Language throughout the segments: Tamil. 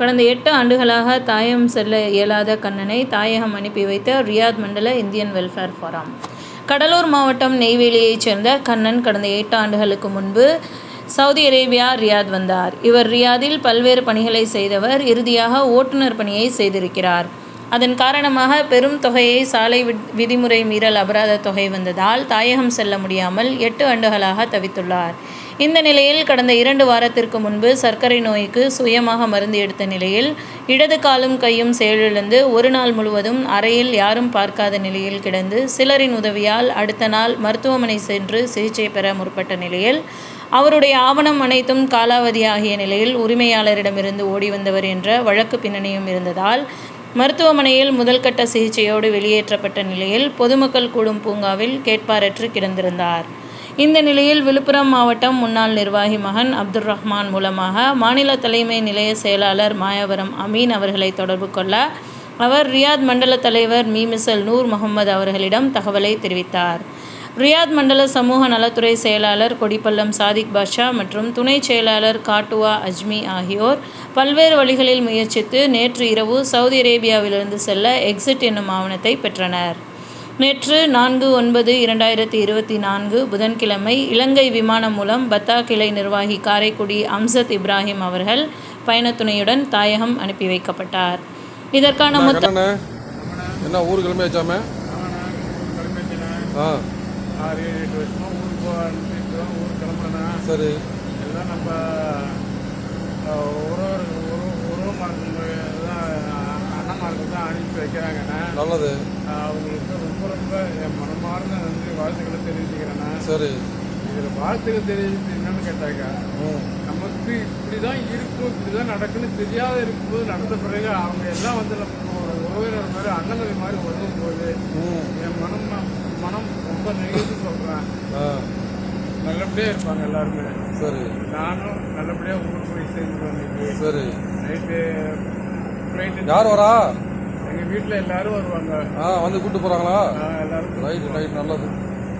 கடந்த எட்டு ஆண்டுகளாக தாயகம் செல்ல இயலாத கண்ணனை தாயகம் அனுப்பி வைத்த ரியாத் மண்டல இந்தியன் வெல்ஃபேர் ஃபாரம். கடலூர் மாவட்டம் நெய்வேலியைச் சேர்ந்த கண்ணன் கடந்த எட்டு ஆண்டுகளுக்கு முன்பு சவுதி அரேபியா ரியாத் வந்தார். இவர் ரியாதில் பல்வேறு பணிகளை செய்தவர். இறுதியாக ஓட்டுநர் பணியை செய்திருக்கிறார். அதன் காரணமாக பெரும் தொகையை சாலை விதிமுறை மீறல் அபராத தொகை வந்ததால் தாயகம் செல்ல முடியாமல் எட்டு ஆண்டுகளாக தவித்துள்ளார். இந்த நிலையில் கடந்த இரண்டு வாரத்திற்கு முன்பு சர்க்கரை நோய்க்கு சுயமாக மருந்து எடுத்த நிலையில் இடது காலும் கையும் செயலிழந்து ஒரு நாள் முழுவதும் அறையில் யாரும் பார்க்காத நிலையில் கிடந்து சிலரின் உதவியால் அடுத்த நாள் மருத்துவமனை சென்று சிகிச்சை பெற முற்பட்ட நிலையில் அவருடைய ஆவணம் அனைத்தும் காலாவதியாகிய நிலையில் உரிமையாளரிடமிருந்து ஓடி வந்தவர் என்ற வழக்கு பின்னணியும் இருந்ததால் மருத்துவமனையில் முதல்கட்ட சிகிச்சையோடு வெளியேற்றப்பட்ட நிலையில் பொதுமக்கள் கூடும் பூங்காவில் கேட்பாரற்று கிடந்திருந்தார். இந்த நிலையில் விழுப்புரம் மாவட்டம் முன்னாள் நிர்வாகி மகன் அப்துல் ரஹ்மான் மூலமாக மாநில தலைமை நிலைய செயலாளர் மாயவரம் அமீன் அவர்களை தொடர்பு கொள்ள அவர் ரியாத் மண்டல தலைவர் மீமிசல் நூர் முகமது அவர்களிடம் தகவலை தெரிவித்தார். ரியாத் மண்டல சமூக நலத்துறை செயலாளர் கொடிப்பள்ளம் சாதிக் பாஷா மற்றும் துணை செயலாளர் காட்டுவா அஜ்மி ஆகியோர் பல்வேறு வழிகளில் முயற்சித்து நேற்று இரவு சவுதி அரேபியாவிலிருந்து செல்ல எக்ஸிட் என்னும் ஆவணத்தை பெற்றனர். நேற்று நான்கு ஒன்பது இரண்டாயிரத்தி இருபத்தி நான்கு புதன்கிழமை இலங்கை விமானம் மூலம் பத்தா கிளை நிர்வாகி காரைக்குடி அம்சத் இப்ராஹிம் அவர்கள் பயணத்துணையுடன் தாயகம் அனுப்பி வைக்கப்பட்டார். இதற்கான மொத்த என்ன ஊர் கிளம்பியாச்சாமே? ஆ. ஆறு ஏழு எட்டு வருஷமா ஊருக்கு போகிறோம் ஊருக்கு கிளம்புறேன் சரி. எல்லாம் நம்ம அஹ், உறவு உறவு உறவு மரத்துக்கு தான் அண்ணன்மாருக்கு தான் அனுப்பி வைக்கிறாங்கண்ணே நல்லது. அவங்களுக்கு ரொம்ப ரொம்ப என் மனமார்ந்த நன்றி வாழ்த்துக்களை தெரிவிச்சுக்கிறேண்ணே சரி. இதில் வாழ்த்துக்கள் தெரிவிச்சு என்னன்னு கேட்டாக்கா நமக்கு இப்படி தான் இருக்கும் இப்படி தான் நடக்குன்னு தெரியாத இருக்கும்போது நடந்த பிறகு அவங்க எல்லாம் வந்து நம்ம ஒரு உறவினர் மாதிரி அண்ணன் மாதிரி உதவும் போது என் மனம் மனம் ரொம்ப ஆ நல்லபடியாக இருப்பாங்க எல்லாருமே. சரி. நானும் நல்லபடியாக ஊருக்கு போய் சேர்ந்துருவேன் இன்னைக்கு சரி. நைட்டு ஃப்ளைட்டு யார் வரா? எங்கள் வீட்டில் எல்லாரும் வருவாங்க. ஆ வந்து கூப்பிட்டு போகிறாங்களா எல்லாரும் ரைட் ரைட் நல்லது.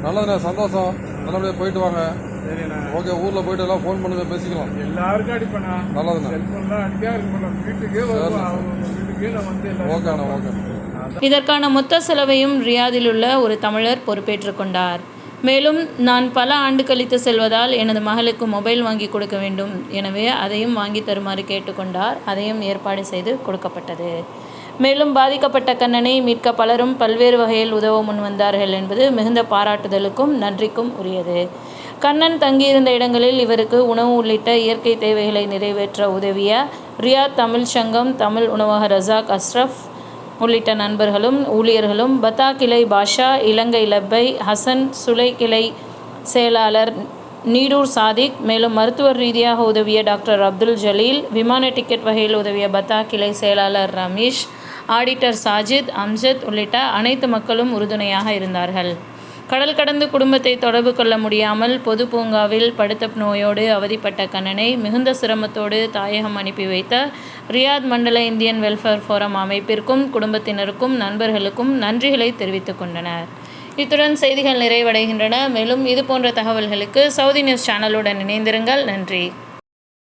நல்லதுண்ணே சந்தோஷம். நல்லபடியாக போயிட்டு வாங்க. சரிண்ணா. ஓகே ஊரில் போயிட்டு எல்லாம் ஃபோன் பண்ணுங்க பேசிக்கலாம். எல்லாருக்கும் அடிப்பேண்ணா. நல்லதுண்ணே. செல்ஃபோன்லாம் அடிக்கா இருப்பேன் வீட்டுக்கே வீட்டுக்கே நான் வந்து ஓகேண்ணா ஓகே இதற்கான மொத்த செலவையும் ரியாதில் உள்ள ஒரு தமிழர் பொறுப்பேற்றுக் கொண்டார். மேலும் நான் பல ஆண்டு கழித்து செல்வதால் எனது மகளுக்கு மொபைல் வாங்கி கொடுக்க வேண்டும். எனவே அதையும் வாங்கி தருமாறு கேட்டுக்கொண்டார். அதையும் ஏற்பாடு செய்து கொடுக்கப்பட்டது. மேலும் பாதிக்கப்பட்ட கண்ணனை மீட்க பலரும் பல்வேறு வகையில் உதவ முன் வந்தார்கள் என்பது மிகுந்த பாராட்டுதலுக்கும் நன்றிக்கும் உரியது. கண்ணன் தங்கியிருந்த இடங்களில் இவருக்கு உணவு உள்ளிட்ட இயற்கை தேவைகளை நிறைவேற்ற உதவிய ரியாத் தமிழ் சங்கம் தமிழ் உணவக ரசாக் அஸ்ரஃப் உள்ளிட்ட நண்பர்களும் ஊழியர்களும் பத்தா கிளை பாஷா இலங்கை லப்பை ஹசன் சுலை கிளை செயலாளர் நீடூர் சாதிக் மேலும் மருத்துவர் ரீதியாக உதவிய டாக்டர் அப்துல் ஜலீல் விமான டிக்கெட் வகையில் உதவிய பத்தா கிளை செயலாளர் ரமேஷ் ஆடிட்டர் சாஜித் அம்ஜத் உள்ளிட்ட அனைத்து மக்களும் உறுதுணையாக இருந்தார்கள். கடல் கடந்து குடும்பத்தை தொடர்பு கொள்ள முடியாமல் பொது பூங்காவில் படுத்த நோயோடு அவதிப்பட்ட கண்ணனை மிகுந்த சிரமத்தோடு தாயகம் அனுப்பி வைத்த ரியாத் மண்டல இந்தியன் வெல்ஃபேர் ஃபோரம் அமைப்பிற்கும் குடும்பத்தினருக்கும் நண்பர்களுக்கும் நன்றிகளை தெரிவித்துக் கொண்டனர். இத்துடன் செய்திகள் நிறைவடைகின்றன. மேலும் இது போன்ற தகவல்களுக்கு சவுதி நியூஸ் சேனலுடன் இணைந்திருங்கள். நன்றி.